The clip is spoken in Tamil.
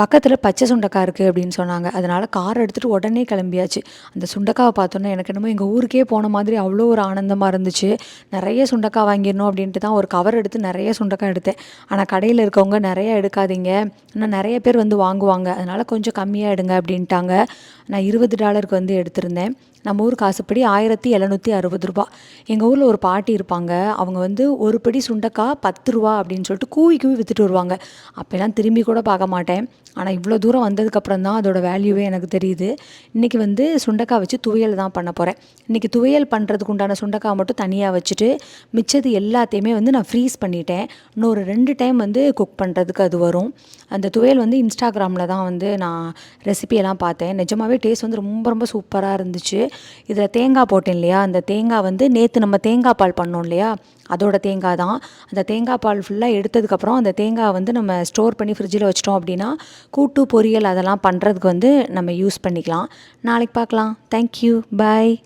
பக்கத்தில் பச்சை சுண்டக்காய் இருக்குது அப்படின்னு சொன்னாங்க. அதனால் கார் எடுத்துகிட்டு உடனே கிளம்பியாச்சு. அந்த சுண்டக்காவை பார்த்தோன்னே எனக்கு என்னமோ எங்கள் ஊருக்கே போன மாதிரி அவ்வளோ ஒரு ஆனந்தமாக இருந்துச்சு. நிறைய சுண்டக்காய் வாங்கிடணும் அப்படின்ட்டு தான் ஒரு கவர் எடுத்து நிறைய சுண்டக்காய் எடுத்தேன். ஆனால் கடையில் இருக்கவங்க நிறைய எடுக்காதீங்க. இன்னும் நிறைய பேர் வந்து வாங்குவாங்க. அதனால் கொஞ்சம் கம்மியாக எடுங்க அப்படின்ட்டாங்க. நான் இருபது டாலருக்கு வந்து எடுத்திருந்தேன். நம்ம ஊர் காசுப்படி ஆயிரத்தி எழுநூற்றி அறுபது ரூபா. எங்கள் ஊரில் ஒரு பாட்டி இருப்பாங்க. அவங்க வந்து ஒரு படி சுண்டக்காய் பத்து ரூபா அப்படின்னு சொல்லிட்டு கூவி கூவி விற்றுட்டு வருவாங்க. அப்போல்லாம் திரும்பி கூட பார்க்க மாட்டேன். ஆனால் இவ்வளோ தூரம் வந்ததுக்கப்புறம் தான் அதோட வேல்யூவே எனக்கு தெரியுது. இன்றைக்கி வந்து சுண்டக்காய் வச்சு துவையல் தான் பண்ண போகிறேன் இன்றைக்கி துவையல் பண்ணுறதுக்கு உண்டான சுண்டக்காய் மட்டும் தனியாக வச்சுட்டு மிச்சது எல்லாத்தையுமே வந்து நான் ஃப்ரீஸ் பண்ணிட்டேன். இன்னொரு ரெண்டு டைம் வந்து குக் பண்ணுறதுக்கு அது வரும். அந்த துவையல் வந்து இன்ஸ்டாகிராமில் தான் வந்து நான் ரெசிபியெல்லாம் பார்த்தேன். நிஜமாகவே டேஸ்ட் வந்து ரொம்ப ரொம்ப சூப்பராக இருந்துச்சு. இதில் தேங்காய் போட்டேன் இல்லையா? அந்த தேங்காய் வந்து நேற்று நம்ம தேங்காய் பால் பண்ணோம் இல்லையா? அதோட தேங்காய் தான். அந்த தேங்காய் பால் ஃபுல்லாக எடுத்ததுக்கப்புறம் அந்த தேங்காய் வந்து நம்ம ஸ்டோர் பண்ணி ஃப்ரிட்ஜில் வச்சிட்டோம் அப்படின்னா கூட்டு பொரியல் அதெல்லாம் பண்ணுறதுக்கு வந்து நம்ம யூஸ் பண்ணிக்கலாம். நாளைக்கு பார்க்கலாம். Thank you bye